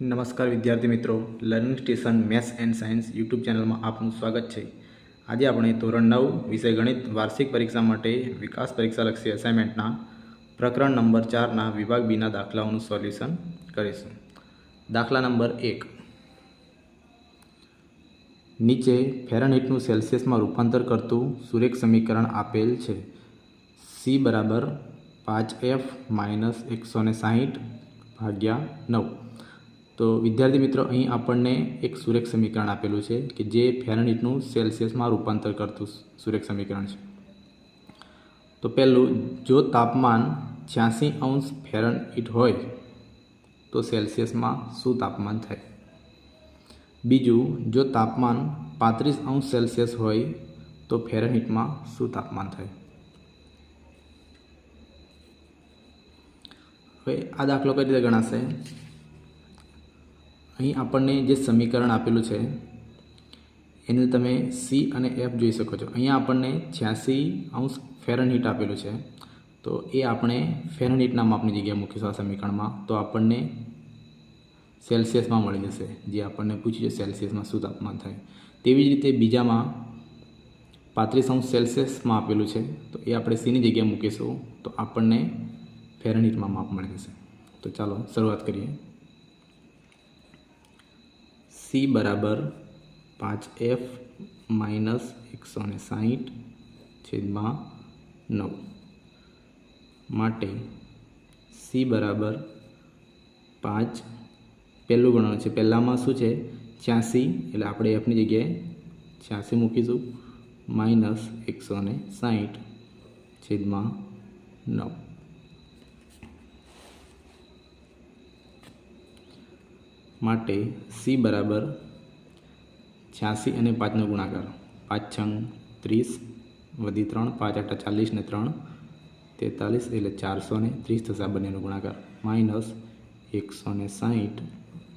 નમસ્કાર વિદ્યાર્થી મિત્રો. Learning station maths and science YouTube ચેનલમાં આપનું સ્વાગત છે. આજે આપણે ધોરણ નવ વિષય ગણિત વાર્ષિક પરીક્ષા માટે વિકાસ પરીક્ષાલક્ષી અસાઇનમેન્ટના પ્રકરણ નંબર ચારના વિભાગ બીના દાખલાઓનું સોલ્યુશન કરીશું. દાખલા નંબર એક. નીચે ફેરનહીટનું સેલ્સિયસમાં રૂપાંતર કરતું સુરેખ સમીકરણ આપેલ છે. સી બરાબર પાંચ એફ માઇનસ એકસો ને સાહીઠ ભાગ્યા નવ. તો વિદ્યાર્થી મિત્રો, અહીં આપણને એક સુરેખ સમીકરણ આપેલું છે કે જે ફેરનહીટનું સેલ્સિયસમાં રૂપાંતર કરતું સુરેખ સમીકરણ છે. તો પહેલું, જો તાપમાન છ્યાસી અંશ ફેરનહીટ હોય, તો સેલ્સિયસમાં શું તાપમાન થાય? બીજું, જો તાપમાન પાંત્રીસ અંશ સેલ્સિયસ હોય, તો ફેરનહીટમાં શું તાપમાન થાય? હવે આ દાખલો કઈ રીતે ગણાશે? અહીં આપણને જે સમીકરણ આપેલું છે, એને તમે સી અને એફ જોઈ શકો છો. અહીંયા આપણને છ્યાસી અંશ ફેરનહીટ આપેલું છે. તો એ આપણે ફેરનહીટના માપની જગ્યાએ મૂકીશું આ સમીકરણમાં. તો આપણને સેલ્સિયસમાં મળી જશે, જે આપણને પૂછ્યું છે સેલ્સિયસમાં શું તાપમાન થાય. તેવી જ રીતે બીજામાં પાંત્રીસ અંશ સેલ્સિયસમાં આપેલું છે, તો એ આપણે સીની જગ્યાએ મૂકીશું, તો આપણને ફેરનહીટમાં માપ મળી જશે. તો ચાલો શરૂઆત કરીએ. સી બરાબર પાંચ એફ માઇનસ એકસો ને સાહીઠ છેદમાં નવ. માટે સી બરાબર પાંચ, પહેલું ગણવાનું છે. પહેલાંમાં શું છે? છ્યાસી, એટલે આપણે એફની જગ્યાએ છ્યાસી મૂકીશું. માઇનસ એકસો ને સાહીઠ છેદમાં નવ. માટે સી બરાબર છ્યાસી અને પાંચનો ગુણાકાર. પાંચ છંગ ત્રીસ વધી ત્રણ, પાંચ આઠા ચાલીસ ને ત્રણ, તેતાલીસ એટલે ચારસો ને ત્રીસ થશે આ બંનેનો ગુણાકાર. માઇનસ એકસો ને સાહીઠ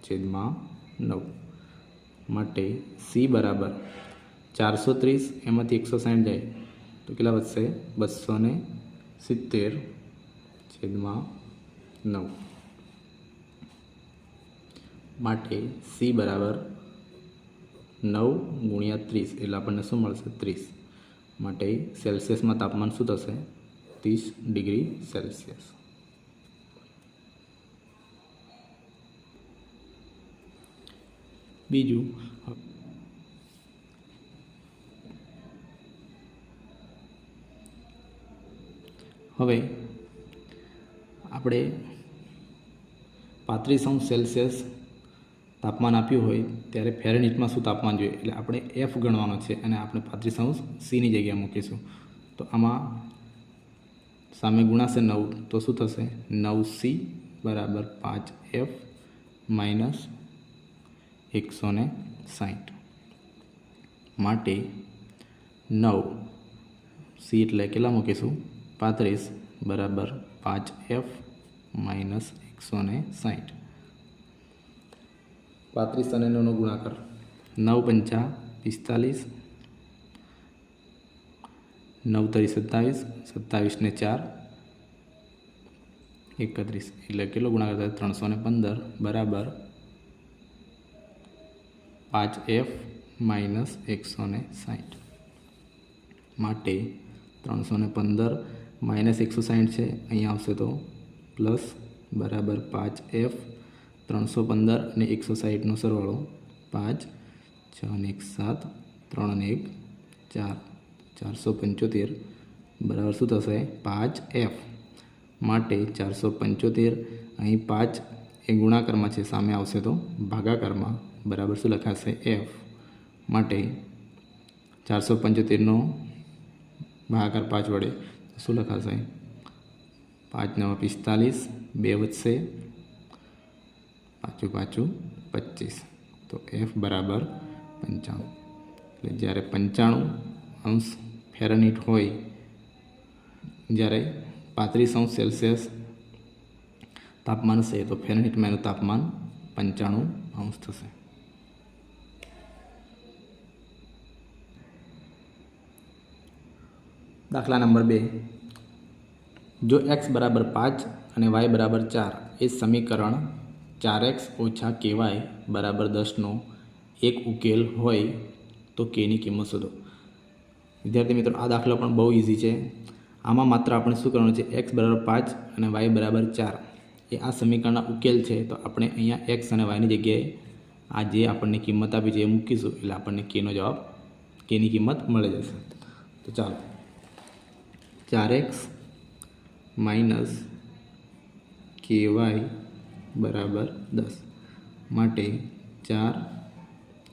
છેદમાં નવ. માટે સી બરાબર ચારસો ત્રીસ એમાંથી એકસો સાહીઠ જાય. તો કેટલા વધશે? બસો ને સિત્તેર છેદમાં નવ. માટે સી બરાબર નવ ગુણ્યા ત્રીસ, એટલે આપણને શું મળશે? ત્રીસ. માટે સેલ્સિયસમાં તાપમાન શું થશે? ત્રીસ ડિગ્રી સેલ્સિયસ. બીજું, હવે આપણે પાંત્રીસ અંશ સેલ્સિયસ તાપમાન આપ્યું હોય ત્યારે ફેરનહીટમાં શું તાપમાન જોઈએ? એટલે આપણે એફ ગણવાનો છે અને આપણે પાંત્રીસ અંશ સીની જગ્યાએ મૂકીશું. તો આમાં સામે ગુણાશે નવ, તો શું થશે? નવ સી બરાબર પાંચ એફ માઇનસ એકસો ને સાઠ માટે નવ સી એટલે કેટલા મૂકીશું? પાંત્રીસ બરાબર પાંચ એફ માઇનસ એકસો ને સાઠ પાંત્રીસ અને નવનો ગુણાકાર. નવ પંચા પિસ્તાલીસ. નવ તરી સત્તાવીસ સત્તાવીસ ને ચાર. એકત્રીસ. એટલે કેટલો ગુણાકાર થાય? ત્રણસો ને પંદર. બરાબર. પાંચ એફ માઇનસ એકસો ને સાઠ માટે ત્રણસો ને પંદર માઇનસ એકસો સાઠ છે. અહીં આવશે તો પ્લસ બરાબર પાંચ એફ ત્રણસો પંદર અને એકસો સાહીઠનો સરવાળો પાંચ, છ અને એક સાત, ત્રણ અને એક ચાર, ચારસો પંચોતેર, બરાબર શું થશે? પાંચ એફ. માટે ચારસો પંચોતેર અહીં પાંચ એ ગુણાકારમાં છે, સામે આવશે તો ભાગાકારમાં, બરાબર શું લખાશે? એફ. માટે ચારસો પંચોતેરનો ભાગાકાર પાંચ વડે શું લખાશે? પાંચ નવા પિસ્તાલીસ, બે વધશે પાછું પાછું પચીસ. તો એફ બરાબર પંચાણું. એટલે જ્યારે પંચાણું અંશ ફેરનહીટ હોય, જ્યારે પાંત્રીસ અંશ સેલ્સિયસ તાપમાન હશે, તો ફેરનહીટમાં એનું તાપમાન પંચાણું અંશ થશે. દાખલા નંબર બે. જો એક્સ બરાબર પાંચ અને વાય બરાબર ચાર, એ સમીકરણ ચાર એક્સ ઓછા કેવાય બરાબર દસનો એક ઉકેલ હોય તો કેની કિંમત શોધો. વિદ્યાર્થી મિત્રો, આ દાખલો પણ બહુ ઇઝી છે. આમાં માત્ર આપણે શું કરવાનું છે? એક્સ બરાબર પાંચ અને વાય બરાબર ચાર. એ આ સમીકરણના ઉકેલ છે, તો આપણે અહીંયા એક્સ અને વાયની જગ્યાએ આ જે આપણને કિંમત આપી છે એ મૂકીશું, એટલે આપણને કેનો જવાબ કેની કિંમત મળી જશે. તો ચાલો. ચાર એક્સ માઇનસ કે વાય બરાબર, દસ. માટે ચાર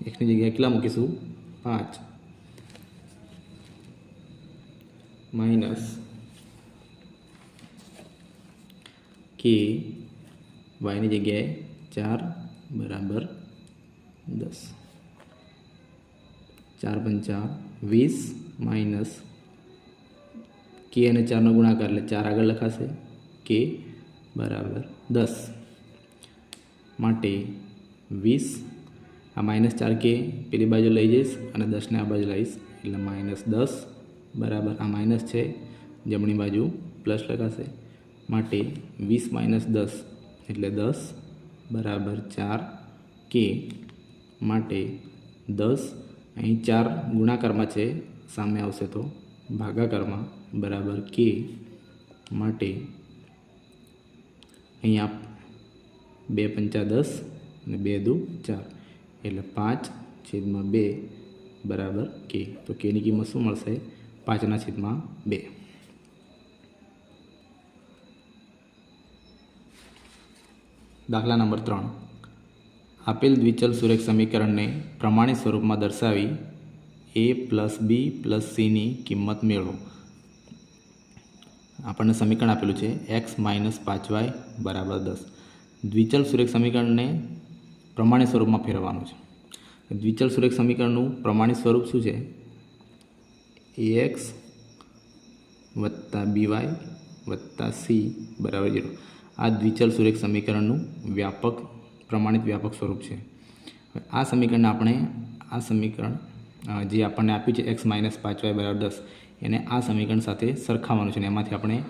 એકની જગ્યાએ કેટલા મૂકીશું? પાંચ. માઇનસ કે વાયની જગ્યાએ ચાર, બરાબર, દસ. ચાર પંચા વીસ માઇનસ કે અને ચારનો ગુણાકાર, એટલે ચાર આગળ લખાશે કે બરાબર, દસ. માટે વીસ, આ માઇનસ ચાર કે પેલી બાજુ લઈ જઈશ અને દસને આ બાજુ લઈશ. એટલે માઇનસ દસ બરાબર આ માઇનસ છે, જમણી બાજુ પ્લસ લખાશે માટે વીસ માઇનસ દસ એટલે દસ બરાબર ચાર કે માટે દસ. અહીં ચાર ગુણાકારમાં છે, સામે આવશે તો ભાગાકારમાં બરાબર કે માટે અહીંયા બે પંચા દસ અને બે દુ ચાર. એટલે પાંચ છેદમાં બે બરાબર કે. તો કેની કિંમત શું મળશે? પાંચના છેદમાં બે. દાખલા નંબર ત્રણ. આપેલ દ્વિચલ સુરેખ સમીકરણને પ્રમાણિત સ્વરૂપમાં દર્શાવી એ પ્લસ બી પ્લસ સીની કિંમત મેળવો. આપણને સમીકરણ આપેલું છે એક્સ માઇનસ પાંચ વાય બરાબર દસ. દ્વિચલ સુરેખ સમીકરણને પ્રમાણિત સ્વરૂપમાં ફેરવવાનું છે. દ્વિચલ સુરેખ સમીકરણનું પ્રમાણિત સ્વરૂપ શું છે? એ એક્સ વત્તા બીવાય વત્તા સી બરાબર ઝીરો. આ દ્વિચલ સુરેખ સમીકરણનું વ્યાપક, પ્રમાણિત વ્યાપક સ્વરૂપ છે. આ સમીકરણને આપણે, આ સમીકરણ જે આપણને આપ્યું છે એક્સ માઇનસ પાંચ વાય બરાબર દસ, એને આ સમીકરણ સાથે સરખાવવાનું છે અને એમાંથી આપણે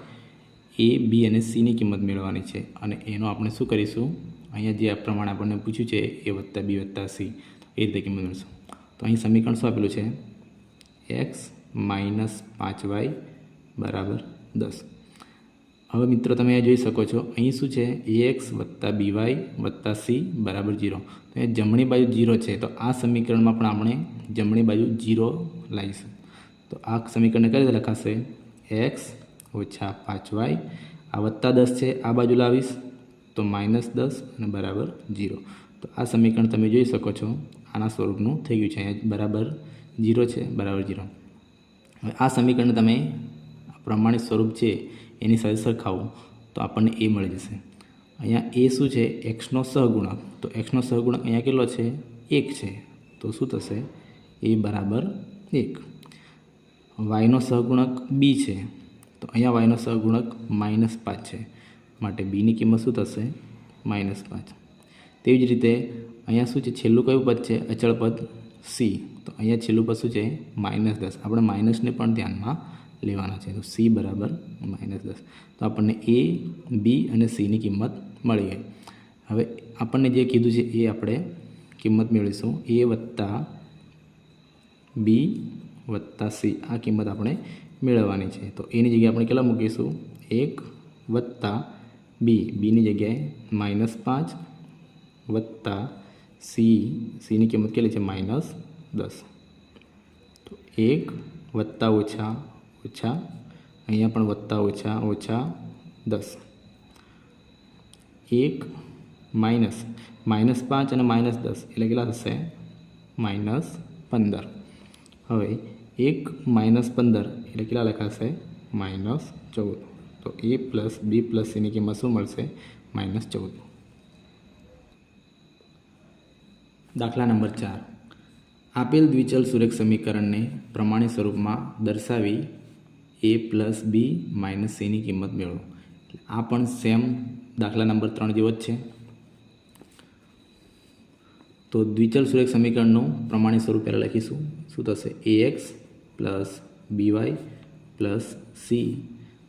એ, બી અને સીની કિંમત મેળવવાની છે. અને એનો આપણે શું કરીશું? અહીંયા જે પ્રમાણે આપણને પૂછ્યું છે, એ વત્તા બી વત્તા સી. એ રીતે કિંમત મેળવશું. તો અહીં સમીકરણ શું આપેલું છે? એક્સ માઇનસ પાંચ વાય બરાબર દસ. હવે મિત્રો તમે અહીંયા જોઈ શકો છો, અહીં શું છે? એ એક્સ વત્તા બી વાય વત્તા સી બરાબર જીરો તો એ જમણી બાજુ જીરો છે, તો આ સમીકરણમાં પણ આપણે જમણી બાજુ જીરો લાવીશું. તો આ સમીકરણને કઈ રીતે લખાશે? એક્સ ઓછા પાંચ વાય. આ વત્તા દસ છે, આ બાજુ લાવીશ, તો માઇનસ દસ અને બરાબર જીરો તો આ સમીકરણ તમે જોઈ શકો છો, આના સ્વરૂપનું થઈ ગયું છે. અહીંયા બરાબર જીરો છે, બરાબર જીરો હવે આ સમીકરણ તમે પ્રમાણિત સ્વરૂપ છે, એની સાથે સરખાવો તો આપણને એ મળી જશે. અહીંયા એ શું છે એક્સનો સહગુણક. તો એક્સનો સહગુણક અહીંયા કેટલો છે, એક છે. તો શું થશે, એ બરાબર એક. વાયનો સહગુણક બી છે. તો અહીંયા વાયનો સહગુણક માઇનસ પાંચ છે. માટે બીની કિંમત શું થશે? માઇનસ પાંચ. તેવી જ રીતે અહીંયા શું છે? છેલ્લું કયું પદ છે? અચળ પદ સી તો અહીંયા છેલ્લું પદ શું છે? માઇનસ દસ. આપણે માઇનસને પણ ધ્યાનમાં લેવાના છે. તો સી બરાબર માઇનસ દસ. તો આપણને એ બી અને સીની કિંમત મળી ગઈ. હવે આપણને જે કીધું છે એ આપણે કિંમત મેળવીશું. એ વત્તા બી વત્તા સી આ કિંમત આપણે મેળવવાની છે. તો એની જગ્યાએ આપણે કેટલા મૂકીશું? એક વત્તા બી બીની જગ્યાએ માઇનસ પાંચ વત્તા સી સીની કિંમત કેટલી છે? માઇનસ દસ. તો એક વત્તા ઓછા ઓછા, અહીંયા પણ વત્તા ઓછા ઓછા દસ. એક માઇનસ માઇનસ પાંચ અને માઇનસ દસ. એટલે કેટલા થશે? માઇનસ પંદર. હવે એક માઇનસ પંદર એટલે કેટલા લખાશે? માઇનસ ચૌદ. તો એ પ્લસ બી પ્લસ સીની કિંમત શું મળશે? માઇનસ ચૌદ. દાખલા નંબર ચાર. આપેલ દ્વિચલ સુરેખ સમીકરણને પ્રમાણિત સ્વરૂપમાં દર્શાવી એ પ્લસ બી માઇનસ સીની કિંમત મેળવો. આ પણ સેમ દાખલા નંબર ત્રણ જેવો જ છે. તો દ્વિચલ સુરેખ સમીકરણનું પ્રમાણિત સ્વરૂપ પહેલાં લખીશું. શું થશે? A x plus b y plus c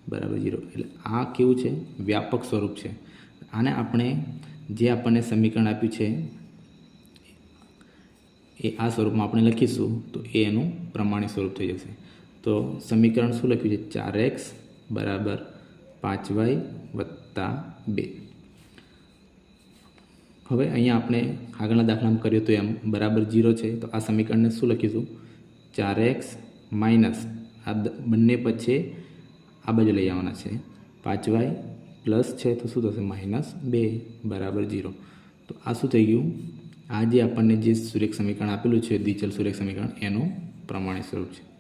બરાબર ઝીરો. એટલે આ કેવું છે? વ્યાપક સ્વરૂપ છે. આને આપણે જે આપણને સમીકરણ આપ્યું છે, એ આ સ્વરૂપમાં આપણે લખીશું, તો એ એનું પ્રમાણિત સ્વરૂપ થઈ જશે. તો સમીકરણ શું લખ્યું છે? ચાર એક્સ બરાબર પાંચ વાય વત્તા બે. હવે અહીંયા આપણે આગળના દાખલામાં કર્યું તો એમ બરાબર જીરો છે. તો આ સમીકરણને શું લખીશું? ચાર એક્સ માઇનસ આ બંને પછી આ બાજુ લઈ આવવાના છે. પાંચ વાય પ્લસ છે તો શું થશે? માઇનસ બે બરાબર જીરો તો આ શું થઈ ગયું? આ જે આપણને જે સુરેખ સમીકરણ આપેલું છે, દ્વિચલ સુરેખ સમીકરણ, એનું પ્રમાણિત સ્વરૂપ છે.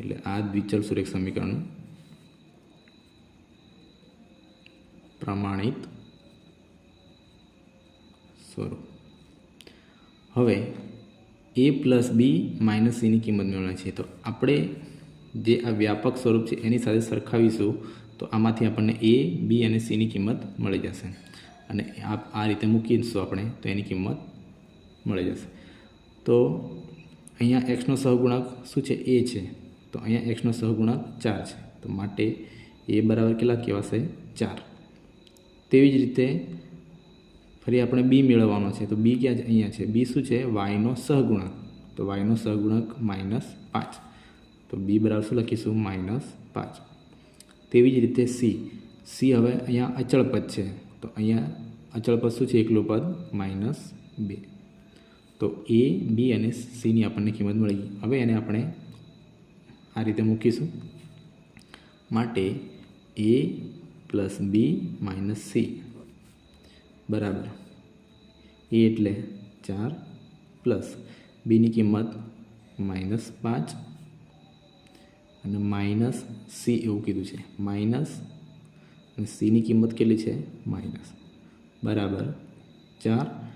એટલે આ દ્વિચલ સુરેખ સમીકરણનું પ્રમાણિત સ્વરૂપ. હવે એ પ્લસ બી માઇનસ સીની કિંમત મેળવવાની છે. તો આપણે જે આ વ્યાપક સ્વરૂપ છે એની સાથે સરખાવીશું, તો આમાંથી આપણને એ, બી અને સીની કિંમત મળી જશે. અને આ રીતે મૂકીશું આપણે, તો એની કિંમત મળી જશે. તો અહીંયા એક્સનો સહગુણક શું છે? એ છે. તો અહીંયા એક્સનો સહગુણક ચાર છે. તો માટે એ બરાબર કેટલા કહેવાશે? ચાર. તેવી જ રીતે ફરી આપણે બી મેળવવાનો છે. તો બી ક્યાં અહીંયા છે. બી શું છે? વાયનો સહગુણક. તો વાયનો સહગુણક માઇનસ પાંચ. તો બી બરાબર શું લખીશું? માઇનસ પાંચ. તેવી જ રીતે સી સી હવે અહીંયા અચળ પદ છે. તો અહીંયા અચળ પદ શું છે? એકલું પદ. માઇનસ બે. તો એ બી અને સીની આપણને કિંમત મળી ગઈ. હવે એને આપણે આ રીતે મૂકીશું. માટે a plus b minus c બરાબર. એ એટલે ચાર પ્લસ બીની કિંમત માઇનસ પાંચ. અને માઇનસ સી એવું કીધું છે. માઇનસ અને સીની કિંમત કેટલી છે? માઇનસ. બરાબર. ચાર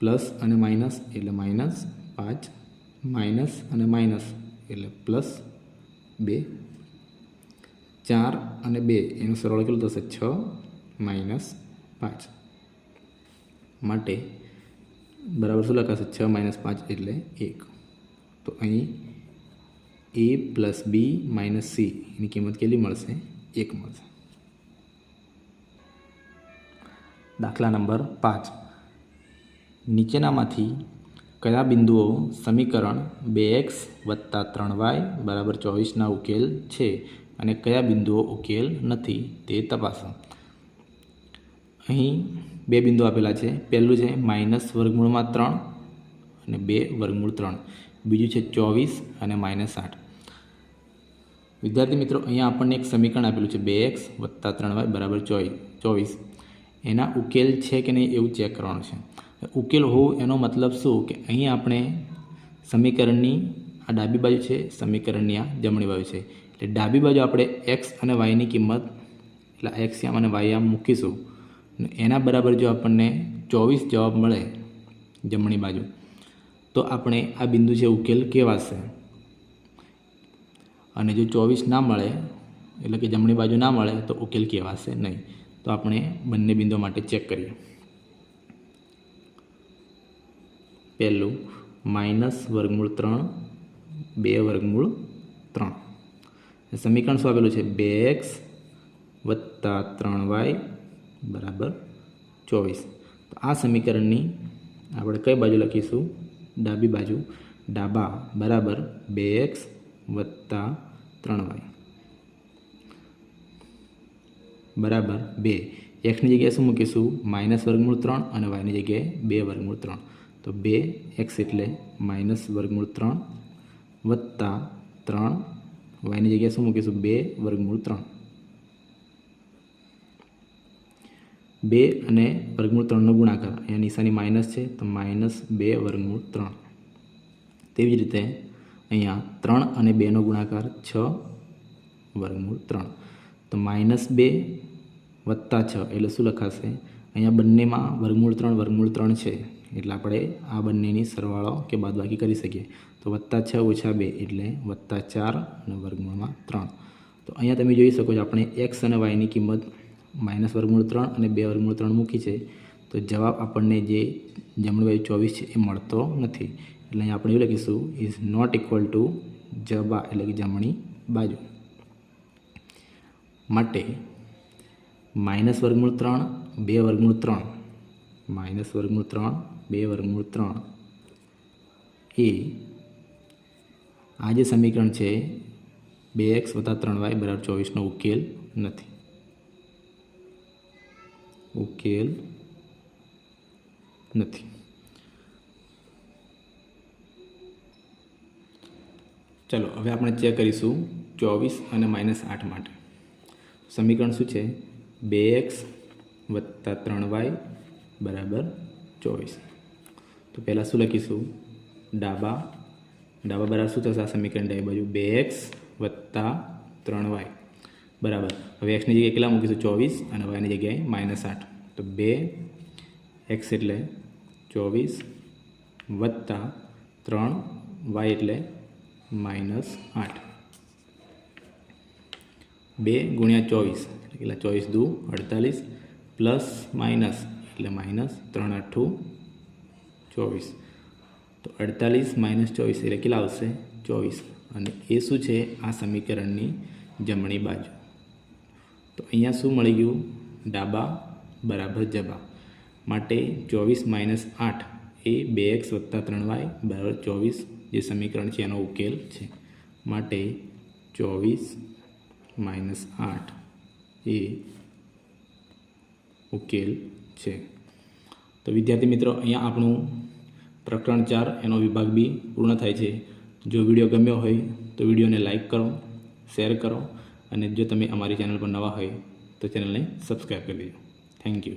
પ્લસ અને માઇનસ એટલે માઇનસ પાંચ. માઇનસ અને માઇનસ એટલે પ્લસ બે. ચાર અને બે, એનું સરળ કેટલું થશે? છ માઇનસ પાંચ. માટે બરાબર શું લખાશે? છ માઇનસ પાંચ એટલે એક. તો અહીં a plus b minus c એની કિંમત કેટલી મળશે? એક મળશે. દાખલા નંબર પાંચ. નીચેનામાંથી કયા બિંદુઓ સમીકરણ બે એક્સ વત્તા ત્રણ વાય બરાબર ચોવીસના ઉકેલ છે? અને કયા બિંદુઓ ઉકેલ નથી? તે તપાસો. અહીં બે બિંદુ આપેલા છે. પહેલું છે માઇનસ વર્ગમૂળમાં ત્રણ અને બે વર્ગમૂળ ત્રણ. બીજું છે ચોવીસ અને માઇનસ આઠ. વિદ્યાર્થી મિત્રો, અહીંયા આપણને એક સમીકરણ આપેલું છે બે એક્સ વત્તા ત્રણ વાય બરાબર ચોવીસ. એના ઉકેલ છે કે નહીં એવું ચેક કરવાનું છે. ઉકેલ હોવું એનો મતલબ શું? કે અહીં આપણે સમીકરણની આ ડાબી બાજુ છે, સમીકરણની આ જમણી બાજુ છે. એટલે ડાબી બાજુ આપણે એક્સ અને વાયની કિંમત, એટલે એક્સ યામ અને વાય યામ મૂકીશું. એના બરાબર જો આપણને ચોવીસ જવાબ મળે જમણી બાજુ, તો આપણે આ બિંદુ છે ઉકેલ કેવાશે અને જો ચોવીસ ના મળે, એટલે કે જમણી બાજુ ના મળે, તો ઉકેલ કહેવાશે નહીં. તો આપણે બંને બિંદુઓ માટે ચેક કરીએ. પહેલું માઇનસ વર્ગમૂળ ત્રણ, બે વર્ગમૂળ ત્રણ. સમીકરણ શું આપેલું છે? બે એક્સ વત્તા ત્રણ વાય બરાબર? ચોવીસ. તો આ સમીકરણની આપણે કઈ બાજુ લખીશું? ડાબી બાજુ. ડાબા, બરાબર, બે એક્સ વત્તા ત્રણ વાય. બરાબર, બે. એક્સની જગ્યાએ શું મૂકીશું? માઇનસ વર્ગમૂળ ત્રણ અને વાયની જગ્યાએ બે વર્ગમૂળ ત્રણ. તો બે એક્સ એટલે માઇનસ વર્ગમૂળ ત્રણ વત્તા ત્રણ. વાયની જગ્યાએ શું મૂકીશું? બે વર્ગમૂળ ત્રણ. બે અને વર્ગમૂળ ત્રણનો ગુણાકાર. અહીંયા નિશાની માઇનસ છે, તો માઇનસ બે વર્ગમૂળ ત્રણ. તેવી જ રીતે અહીંયા ત્રણ અને બેનો ગુણાકાર છ વર્ગમૂળ ત્રણ. તો માઇનસ બે વત્તા છ, એટલે શું લખાશે? અહીંયા બંનેમાં વર્ગમૂળ ત્રણ વર્ગમૂળ ત્રણ છે. એટલે આપણે આ બંનેની સરવાળો કે બાદબાકી કરી શકીએ. તો વત્તા છ ઓછા બે, એટલે વત્તા ચાર અને વર્ગમૂળમાં ત્રણ. તો અહીંયા તમે જોઈ શકો છો, આપણે એક્સ અને વાયની કિંમત માઇનસ વર્ગમૂળ ત્રણ અને બે વર્ગમૂળ ત્રણ મૂકી છે, તો જવાબ આપણને જે જમણી બાજુ ચોવીસ છે એ મળતો નથી. એટલે અહીં આપણે એવું લખીશું ઇઝ નોટ ઇક્વલ ટુ જબા, એટલે કે જમણી બાજુ. માટે માઇનસ વર્ગમૂળ ત્રણ, બે વર્ગમૂળ ત્રણ. માઇનસ વર્ગમૂળ ત્રણ, બે વર્ગમૂળ ત્રણ. એ આ જે સમીકરણ છે, બે એક્સ વત્તા ત્રણ વાય બરાબર ચોવીસનો ઉકેલ નથી. ઉકેલ નથી. ચલો, હવે આપણે ચેક કરીશું ચોવીસ અને માઇનસ આઠ માટે. સમીકરણ શું છે? બે એક્સ વત્તા ત્રણ વાય બરાબર ચોવીસ. તો પહેલાં શું લખીશું? ડાબા. ડાબા બરાબર શું થશે આ સમીકરણ ડાબી બાજુ? બે એક્સ વત્તા ત્રણ વાય. બરાબર. હવે એક્સની જગ્યાએ કેટલા મૂકીશું? ચોવીસ. અને વાયની જગ્યાએ માઇનસ આઠ. તો બે એક્સ એટલે ચોવીસ વત્તા ત્રણ વાય એટલે માઇનસ આઠ. બે ગુણ્યા ચોવીસ. એટલે કેટલા? ચોવીસ દુ અડતાલીસ પ્લસ માઇનસ એટલે માઇનસ ત્રણ અઠ્ઠું ચોવીસ. તો અડતાલીસ માઇનસ ચોવીસ એટલે કેટલા આવશે? ચોવીસ. અને એ શું છે? આ સમીકરણની જમણી બાજુ. તો અહીંયા શું મળી ગયું? ડાબા બરાબર જબા માટે ચોવીસ માઇનસ આઠ એ બે એક્સ વત્તા ત્રણ વાય બરાબર ચોવીસ જે સમીકરણ છે એનો ઉકેલ છે. માટે ચોવીસ માઇનસ આઠ એ ઉકેલ છે. તો વિદ્યાર્થી મિત્રો, અહીંયા આપણું પ્રકરણ ચાર એનો વિભાગ બી પૂર્ણ થાય છે. જો વીડિયો ગમ્યો હોય તો વિડીયોને લાઇક કરો, શેર કરો અને જો તમે અમારી ચેનલ પર નવા હોય તો ચેનલને સબસ્ક્રાઈબ કરી દેજો. Thank you